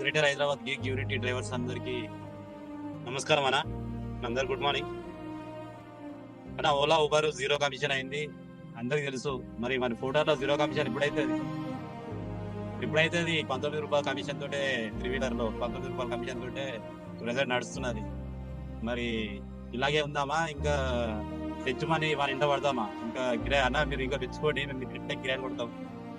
Greater Hyderabad gig unity drivers అందరికి నమస్కారం అన్న. అందరు గుడ్ మార్నింగ్. అన్న ఓలా ఉబర్ జీరో కమిషన్ అయింది. అందరికి తెలుసు మరి మన ఫోటోలో జీరో కమిషన్ ఎప్పుడైతే ఎప్పుడైతే పంతొమ్మిది రూపాయల కమిషన్ తోటే త్రీ వీలర్లో పంతొమ్మిది రూపాయల కమిషన్ తోటే ప్రజెంట్ నడుస్తున్నది. మరి ఇలాగే ఉందామా? ఇంకా తెచ్చుమని వాళ్ళ ఇంట పడదామా ఇంకా కిరాయి అన్న మీరు ఇంకా తెచ్చుకోండి మేము మీకు ఇంటే కిరాయిలు కొడతాం.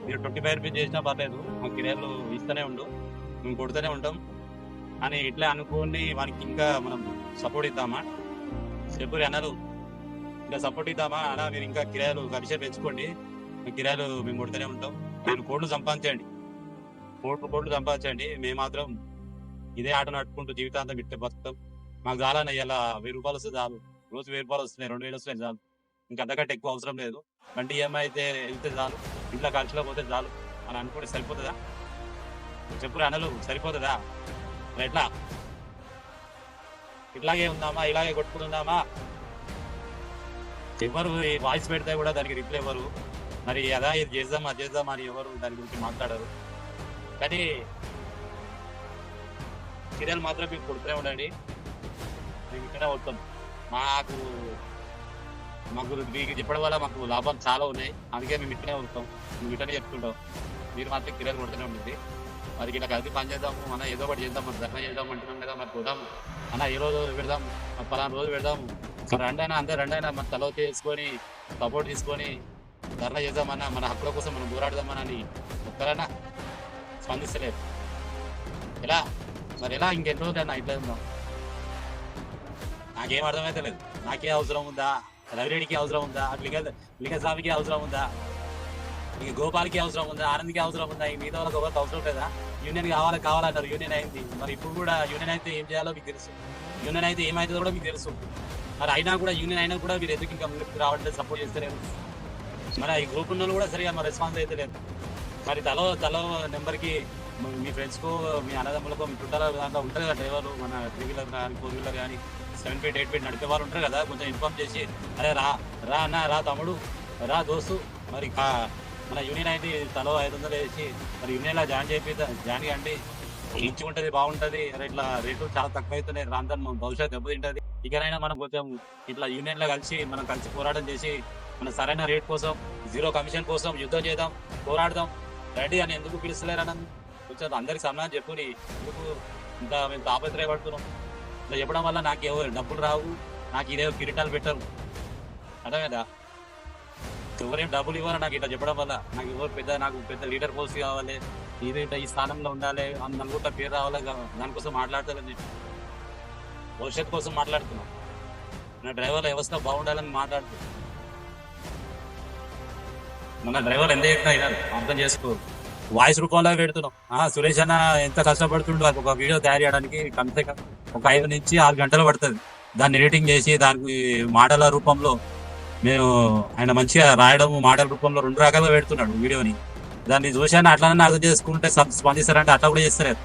మీరు ట్వంటీ ఫైవ్ రూపీస్ చేసినా పర్లేదు మా కిరాయిలు ఇస్తూనే ఉండు. మేము కొడుతూనే ఉంటాం. అని ఇట్లా అనుకోండి వానికి ఇంకా మనం సపోర్ట్ ఇద్దామా? చెప్పు అన్నారు ఇంకా సపోర్ట్ ఇద్దామా? అలా మీరు ఇంకా కిరాయలు కమిషన్ పెంచుకోండి. కిరాయలు మేము కొడుతూనే ఉంటాం. నేను కోట్లు సంపాదించండి. కోట్లు కోట్లు సంపాదించండి. మేము మాత్రం ఇదే ఆట నడుపుకుంటూ జీవితాంతం ఇట్టే బతుకుతాం. మాకు చాలని ఇలా వెయ్యి రూపాయలు వస్తే చాలు. రోజు వెయ్యి రూపాయలు వస్తున్నాయి రెండు వేలు వస్తున్నాయి చాలు. ఇంకా అంతకంటే ఎక్కువ అవసరం లేదు. బండి ఈఎంఐ అయితే వెళ్తే చాలు. ఇంట్లో ఖర్చులో పోతే చాలు. అని అనుకుంటే సరిపోతుందా? చెప్పురా అనలు సరిపోతుందా? ఎట్లా? ఇట్లాగే ఉందామా? ఇలాగే కొట్టుకుందామా? ఎవరు ఈ వాయిస్ పెడితే కూడా దానికి రిప్లై ఇవ్వరు. మరి అదా ఇది చేద్దాం అది చేద్దాం అని ఎవరు దాని గురించి మాట్లాడరు. కానీ సీరియల్ మాత్రం మీకు కొడుతూనే ఉండండి. మేము ఇక్కడే వస్తాం మాకు మాకు మీకు చెప్పడం వల్ల మాకు లాభాలు చాలా ఉన్నాయి. అందుకే మేము ఇక్కడే వస్తాం మేము ఇక్కడే చెప్తుంటాం. మీరు మాత్రం కిరాయి కొడుతూనే ఉంటుంది మరి ఇలా కలిసి పని చేద్దాము మన ఏదో ఒకటి చేద్దాం మరి ధర్నా చేద్దాం అంటున్నాం కదా మరి పోదాం అన్న ఏ రోజు పెడదాం పలానా రోజు పెడదాం రెండైనా అంతే రెండైనా మన తల తీసుకొని సపోర్ట్ తీసుకొని ధర్నా చేద్దామన్నా మన హక్కుల కోసం మనం పోరాడదామని అని ఒక్కరైనా స్పందిస్తలేదు. ఎలా? మరి ఎలా? ఇంకెన్ని రోజులైనా ఇట్లా ఉందాం? నాకేం అర్థమైతే లేదు నాకే అవసరం ఉందా? రవిరెడ్డికి అవసరం ఉందా? లింగ లింగ స్వామికి అవసరం ఉందా? ఇక గోపాల్కి అవసరం ఉందా ఆనంద్కి అవసరం ఉందా ఈ మిగతా వాళ్ళకి ఎవరికి అవసరం లేదా? యూనియన్ కావాలి కావాలన్నారు యూనియన్ అయింది. మరి ఇప్పుడు కూడా యూనియన్ అయితే ఏం చేయాలో మీకు తెలుసు. యూనియన్ అయితే ఏమైతుందో కూడా మీకు తెలుసు. మరి అయినా కూడా యూనియన్ అయినా కూడా మీరు ఎందుకు ఇంకా ముందుకు రావట్లేదు సపోర్ట్ చేస్తలేరు? మరి ఈ గ్రూప్ ఉన్న వాళ్ళు కూడా సరిగా మరి రెస్పాన్స్ అయితే లేదు. మరి తలో తలో నెంబర్కి మీ ఫ్రెండ్స్కు మీ అన్నదమ్ములకు మీ చుట్టాల దాంట్లో ఉంటారు కదా డ్రైవర్లు మన త్రీ వీలర్ కానీ ఫోర్ వీలర్ కానీ సెవెన్ ఫీట్ ఎయిట్ ఫీట్ నడిపే వాళ్ళు ఉంటారు కదా కొంచెం ఇన్ఫార్మ్ చేసి అరే రా రా అన్న రా తమ్ముడు రా దోస్తు మరి కా- మన యూనియన్ అయితే తలో ఐదు వందలు వేసి మరి యూనియన్లో జాయిన్ చేపి జాయిన్ కండి మంచి ఉంటది బాగుంటది. ఇట్లా రేట్లు చాలా తక్కువ అవుతున్నాయి రాందని మన భవిష్యత్తు దెబ్బతింటది. ఇకనైనా మనం కొంచెం ఇట్లా యూనియన్లో కలిసి మనం కలిసి పోరాటం చేసి మన సరైన రేట్ కోసం జీరో కమిషన్ కోసం యుద్ధం చేద్దాం పోరాడదాం. రెడీ అని ఎందుకు పిలుస్తలేరు అన్నది కొంచెం అందరికి సమాధానం చెప్పుని ఎందుకు ఇంత మేము తాపత్రయపడుతున్నాం? ఇట్లా చెప్పడం వల్ల నాకు ఎవరు డబ్బులు రావు నాకు ఇదేవో కిరీటాలు పెట్టరు. అర్థమైందా? ఎవరేం డబ్బులు ఇవ్వరు నాకు ఇట్లా చెప్పడం వల్ల నాకు ఎవరు పెద్ద నాకు పెద్ద లీడర్ పోస్ట్ కావాలి ఇదేంట ఈ స్థానంలో ఉండాలి అని పేరు రావాలి దానికోసం మాట్లాడతారని నేను భవిష్యత్తు కోసం మాట్లాడుతున్నాం. నా డ్రైవర్ల వ్యవస్థ బాగుండాలని మాట్లాడుతున్నాం. మన డ్రైవర్ ఎంత చెప్తా అయినారు అర్థం చేసుకో. వాయిస్ రూపంలో పెడుతున్నాం. సురేష్ అన్న ఎంత కష్టపడుతుండో ఒక వీడియో తయారు చేయడానికి కమ్సే ఒక ఐదు నుంచి ఆరు గంటలు పడుతుంది. దాన్ని ఎడిటింగ్ చేసి దానికి మాటల రూపంలో మేము ఆయన మంచిగా రాయడం మాటల రూపంలో రెండు రకాలుగా పెడుతున్నాడు వీడియోని. దాన్ని చూశాను అట్లానే అర్థం చేసుకుంటే స్పందిస్తారంటే అట్లా కూడా చేస్తారు